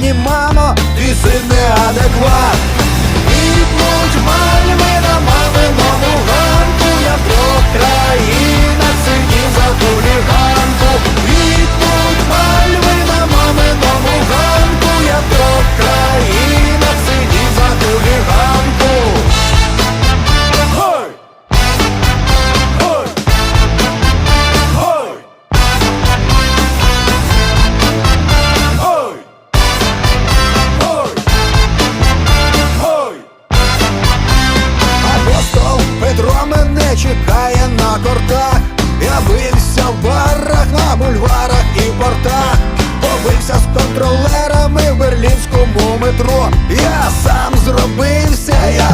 мені, мамо, твій син метро, я сам зробився. Я